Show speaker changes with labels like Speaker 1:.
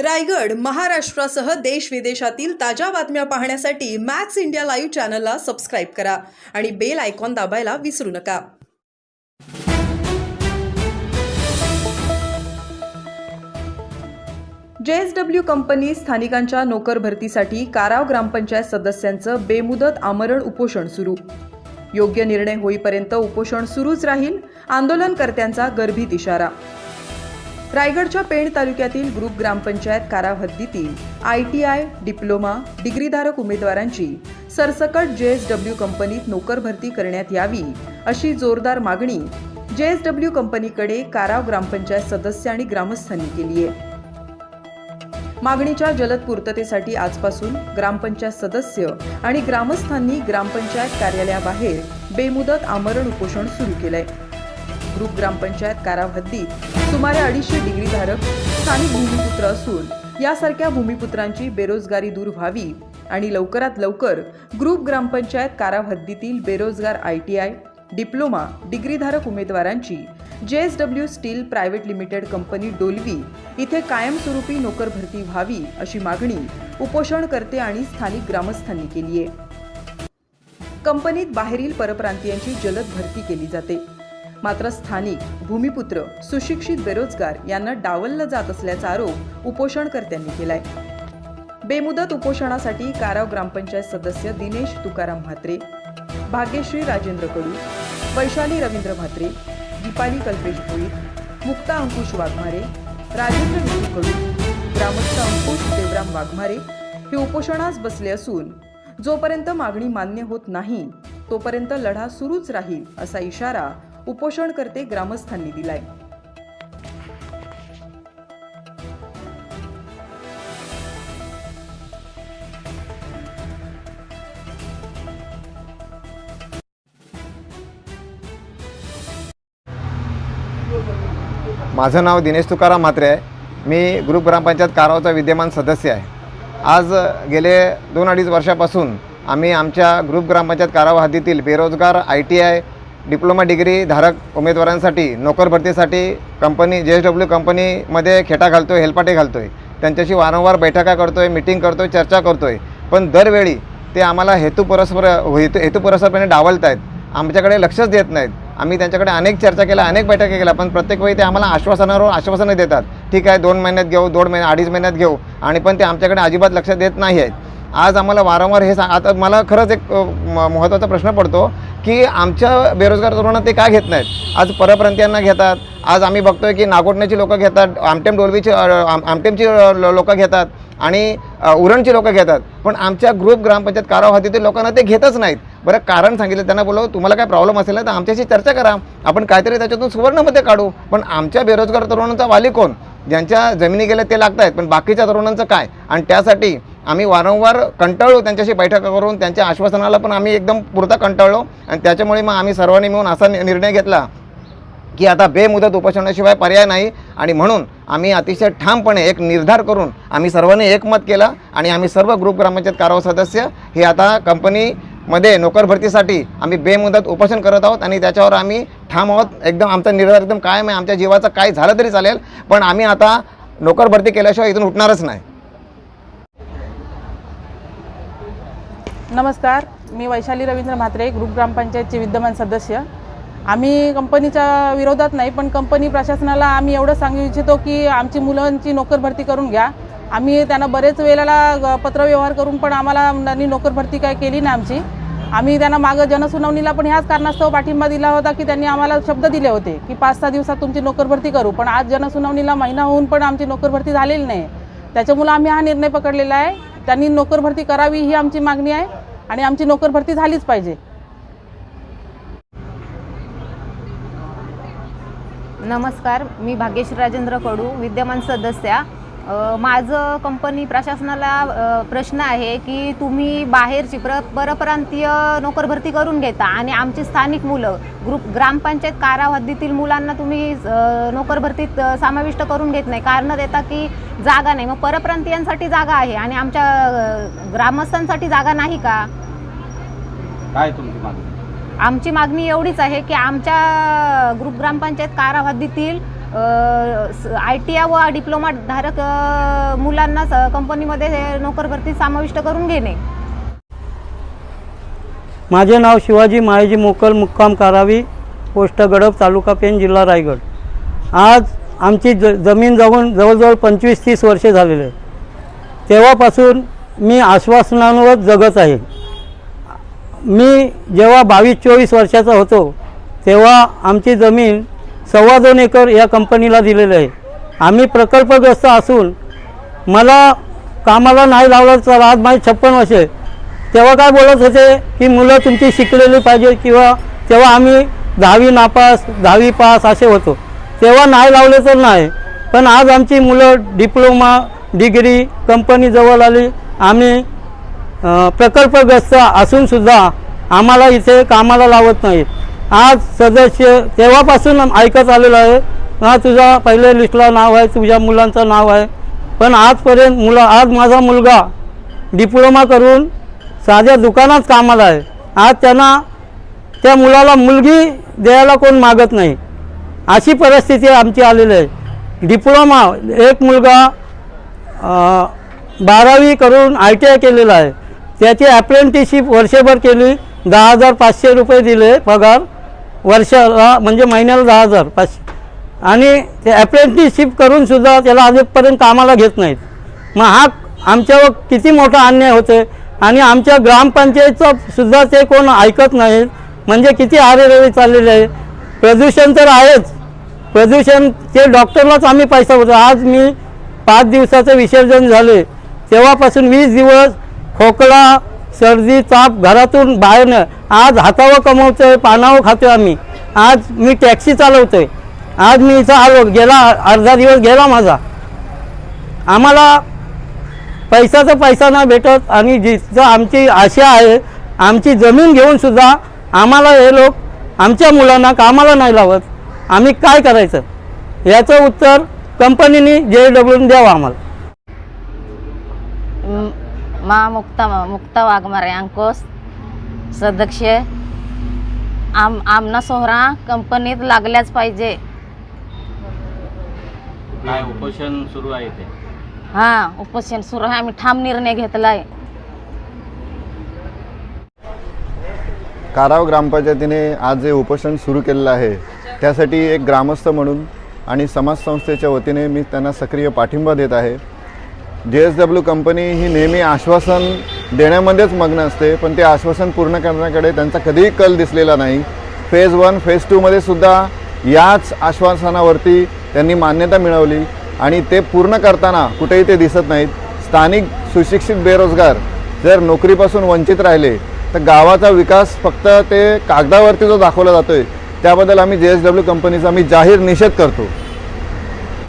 Speaker 1: रायगड महाराष्ट्रासह देश विदेशातील ताज्या बातम्या पाहण्यासाठी मॅक्स इंडिया लाईव्ह चॅनलला सबस्क्राईब करा आणि बेल आयकॉन दाबायला विसरू नका. जेएसडब्ल्यू कंपनी स्थानिकांच्या नोकर भरतीसाठी काराव ग्रामपंचायत सदस्यांचं बेमुदत आमरण उपोषण सुरू. योग्य निर्णय होईपर्यंत उपोषण सुरूच राहील आंदोलनकर्त्यांचा गर्भीत इशारा. रायगडच्या पेण तालुक्यातील ग्रुप ग्रामपंचायत काराव हद्दीतील आय टी आय डिप्लोमा डिग्रीधारक उमेदवारांची सरसकट जेएसडब्ल्यू कंपनीत नोकर भरती करण्यात यावी अशी जोरदार मागणी जेएसडब्ल्यू कंपनीकडे काराव ग्रामपंचायत सदस्य आणि ग्रामस्थांनी केली आहे. मागणीच्या जलद पूर्ततेसाठी आजपासून ग्रामपंचायत सदस्य आणि ग्रामस्थांनी ग्रामपंचायत कार्यालयाबाहेर बेमुदत आमरण उपोषण सुरू केलंय. ग्रुप ग्रामपंचायत काराव हद्दीत सुमारे अडीचशे डिग्रीधारक स्थानिक भूमिपुत्र असून यासारख्या भूमिपुत्रांची बेरोजगारी दूर व्हावी आणि लवकरात लवकर ग्रुप ग्रामपंचायत काराव हद्दीतील बेरोजगार आय टी आय डिप्लोमा डिग्रीधारक उमेदवारांची J S W steel private limited company Dolvi इथे कायमस्वरूपी नोकर भरती व्हावी अशी मागणी उपोषणकर्ते आणि स्थानिक ग्रामस्थांनी केली आहे कंपनीत बाहेरील परप्रांतीयांची जलद भरती केली जाते. मात्र स्थानिक भूमिपुत्र सुशिक्षित बेरोजगार यांना डावललं जात असल्याचा आरोप उपोषणकर्त्यांनी केलाय. बेमुदत उपोषणासाठी काराव ग्रामपंचायत सदस्य दिनेश तुकाराम म्हात्रे भाग्यश्री राजेंद्र कडू वैशाली रवींद्र म्हात्रे दीपाली कल्पेश भोईर मुक्ता अंकुश वाघमारे राजेंद्र विठू कडू ग्रामस्थ अंकुश देवराम वाघमारे हे उपोषणास बसले असून जोपर्यंत मागणी मान्य होत नाही तोपर्यंत लढा सुरूच राहील असा इशारा उपोषणकर्ते ग्रामस्थांनी दिलाय.
Speaker 2: माझं नाव दिनेश तुकाराम म्हात्रे आहे. मी ग्रुप ग्रामपंचायत कारावचा विद्यमान सदस्य आहे. आज गेले दोन अडीच वर्षापासून आम्ही आमच्या ग्रुप ग्रामपंचायत काराव हद्दीतील बेरोजगार I T I diploma degree धारक उमेदवारांसाठी नोकर भरतीसाठी कंपनी जे एस डब्ल्यू कंपनीमध्ये खेटा घालतो आहे हेलपाटे घालतो आहे त्यांच्याशी वारंवार बैठका करतो आहे मिटिंग करतो आहे चर्चा करतो आहे पण दरवेळी ते आम्हाला हेतुपुरस्पर हेतू हेतुपुरस्परपणे डावलत आहेत आमच्याकडे लक्षच देत नाहीत. आम्ही त्यांच्याकडे अनेक चर्चा केल्या अनेक बैठका केल्या पण प्रत्येक वेळी ते आम्हाला आश्वासनावर आश्वासनं देतात. ठीक आहे दोन महिन्यात घेऊ दोन महिने अडीच महिन्यात घेऊ. आणि पण ते आमच्याकडे अजिबात लक्ष देत नाही आहेत आज आम्हाला वारंवार हे सांग आता मला खरंच एक म- महत्त्वाचा प्रश्न पडतो. की आमच्या बेरोजगार तरुणांना ते का घेत नाहीत? आज परप्रांतीयांना घेतात. आज आम्ही बघतोय की नागोटण्याची लोकं घेतात आमटेम डोलवीची आम आमटेमची लोकं घेतात आणि उरणची लोकं घेतात. पण आमच्या ग्रुप ग्रामपंचायत काराव ते लोकांना ते घेतच नाहीत. बरं कारण सांगितलं त्यांना बोलव तुम्हाला काय प्रॉब्लेम असेल ना तर आमच्याशी चर्चा करा. आपण काहीतरी त्याच्यातून सुवर्णमध्ये काढू. पण आमच्या बेरोजगार तरुणांचा वाली कोण? ज्यांच्या जमिनी गेल्या ते लागत आहेत पण बाकीच्या तरुणांचं काय? आणि त्यासाठी आम्ही वारंवार कंटाळलो त्यांच्याशी बैठका करून त्यांच्या आश्वासनाला पण आम्ही एकदम पुरता कंटाळलो. आणि त्याच्यामुळे मग आम्ही सर्वांनी मिळून असा निर्णय घेतला की आता बेमुदत उपोषणाशिवाय पर्याय नाही. आणि म्हणून आम्ही अतिशय ठामपणे एक निर्धार करून आम्ही सर्वांनी एकमत केला आणि आम्ही सर्व ग्रुप ग्रामपंचायत काराव सदस्य हे आता कंपनीमध्ये नोकर भरतीसाठी आम्ही बेमुदत उपोषण करत आहोत आणि त्याच्यावर आम्ही ठाम आहोत. एकदम आमचा निर्धार एकदम कायम आहे. आमच्या जीवाचं काय झालं तरी चालेल. पण आम्ही आता नोकर भरती केल्याशिवाय इथून उठणारच नाही.
Speaker 3: नमस्कार मी वैशाली रवींद्र म्हात्रे ग्रुप ग्रामपंचायतचे विद्यमान सदस्य. आम्ही कंपनीच्या विरोधात नाही पण कंपनी प्रशासनाला आम्ही एवढं सांगू इच्छितो की आमची मुलांची नोकर भरती करून घ्या. आम्ही त्यांना बरेच वेळेला ग- पत्रव्यवहार करून पण आम्हाला त्यांनी नोकर भरती काय केली नाही आमची. आम्ही त्यांना मागं जनसुनावणीला पण ह्याच कारणास्तव पाठिंबा दिला होता की त्यांनी आम्हाला शब्द दिले होते की पाच सहा दिवसात तुमची नोकर भरती करू पण आज जनसुनावणीला महिना होऊन पण आमची नोकर भरती झालेली नाही. त्याच्यामुळं आम्ही हा निर्णय पकडलेला आहे. त्यांनी नोकर भरती करावी ही आमची मागणी आहे आणि आमची नोकर भरती झालीच पाहिजे.
Speaker 4: नमस्कार मी भाग्यश्री राजेंद्र कडू विद्यमान सदस्या. माझं कंपनी प्रशासनाला प्रश्न आहे की तुम्ही बाहेरची प्र परप्रांतीय नोकर भरती करून घेता आणि आमची स्थानिक मुलं ग्रुप ग्रामपंचायत काराव हद्दीतील मुलांना तुम्ही नोकर भरतीत समाविष्ट करून घेत नाही. कारण देता की जागा नाही. मग परप्रांतीयांसाठी जागा आहे आणि आमच्या ग्रामस्थांसाठी जागा नाही का?
Speaker 5: काय तुमची मागणी?
Speaker 4: आमची मागणी एवढीच आहे की आमच्या ग्रुप ग्रामपंचायत काराव हद्दीतील आय टी आय व डिप्लोमा धारक मुलांना स- कंपनीमध्ये हे नोकर भरती समाविष्ट करून घेणे.
Speaker 6: माझे नाव शिवाजी मायाजी मोकल मुक्काम कारावी पोस्ट गडप तालुका पेन जिल्हा रायगड. आज आमची ज जमीन जाऊन जवळजवळ पंचवीस तीस वर्षे झालेले आहे. तेव्हापासून मी आश्वासनांवर जगत आहे. मी जेव्हा बावीस चोवीस वर्षाचा होतो तेव्हा आमची जमीन सव्वा दोन एकर या कंपनीला दिलेलं आहे. आम्ही प्रकल्पग्रस्त असून मला कामाला नाही लावलं तर आज माझी छप्पन वर्षे आहे. तेव्हा काय बोलत होते की मुलं तुमची शिकलेली पाहिजे किंवा तेव्हा आम्ही दहावी नापास दहावी पास असे होतो. तेव्हा नाही लावले तर नाही. पण आज आमची मुलं डिप्लोमा डिग्री कंपनीजवळ आली. आम्ही प्रकल्पग्रस्त असूनसुद्धा आम्हाला इथे कामाला लावत नाहीत. आज सदस्य तेव्हापासून ऐकत आलेलं आहे. हा तुझा पहिल्या लिस्टला नाव आहे तुझ्या मुलांचं नाव आहे. पण आजपर्यंत मुलं आज माझा मुलगा डिप्लोमा करून साध्या दुकानात कामाला आहे. आज त्यांना त्या मुलाला मुलगी द्यायला कोण मागत नाही. अशी परिस्थिती आमची आलेली आहे. डिप्लोमा एक मुलगा बारावी करून आय टी आय केलेला आहे. त्याची अप्रेंटिसशिप वर्षभर केली. दहा हजार पाचशे रुपये दिले पगार. वर्षाला म्हणजे महिन्याला दहा हजार पाचशे आणि ते अप्रेंटिसशिप करूनसुद्धा त्याला अजूनपर्यंत कामाला घेत नाहीत. मग हा आमच्यावर किती मोठा अन्याय होते आणि आमच्या ग्रामपंचायतचं सुद्धा ते कोण ऐकत नाहीत? म्हणजे किती आरेरवी चाललेले आहे? प्रदूषण तर आहेच. प्रदूषण ते डॉक्टरलाच आम्ही पैसा होतो. आज मी पाच दिवसाचं विसर्जन झाले. तेव्हापासून वीस दिवस खोकला सर्दी ताप घरातून बाहेर आज हातावं कमवतोय पानावं खातोय आम्ही. आज मी टॅक्सी चालवतोय. आज मी इथं आलो गेला अर्धा दिवस गेला माझा. आम्हाला पैसाचा पैसा नाही भेटत आणि जिथं आमची आशा आहे आमची जमीन घेऊन सुद्धा आम्हाला हे लोक आमच्या मुलांना कामाला नाही लावत. आम्ही काय करायचं? याचं उत्तर कंपनीने जे डब्ल्यून द्यावं आम्हाला.
Speaker 7: मा मुक्ता मुक्ता वाघमारे अंकोस सदस्य आम आमना सोहरा कंपनीत लागल्याच पाहिजे.
Speaker 5: काय उपोषण सुरू आहे ते
Speaker 7: हां उपोषण सुरू आहे. आम्ही ठाम निर्णय घेतला आहे
Speaker 8: काराव ग्रामपंचायतीने आज जे उपोषण सुरू केलेलं आहे त्यासाठी एक ग्रामस्थ म्हणून आणि समाज संस्थेच्या वतीने मी त्यांना सक्रिय पाठिंबा देत आहे. जे एस डब्ल्यू कंपनी ही नेहमी आश्वासन देण्यामध्येच मग्न असते पण ते आश्वासन पूर्ण करण्याकडे त्यांचा कधीही कल दिसलेला नाही. फेज वन फेज टूमध्ये सुद्धा याच आश्वासनावरती त्यांनी मान्यता मिळवली आणि ते पूर्ण करताना कुठेही ते दिसत नाहीत. स्थानिक सुशिक्षित बेरोजगार जर नोकरीपासून वंचित राहिले तर गावाचा विकास फक्त ते कागदावरती जो दाखवला जातो आहे त्याबद्दल आम्ही जे एस डब्ल्यू कंपनीचा आम्ही जाहीर निषेध करतो.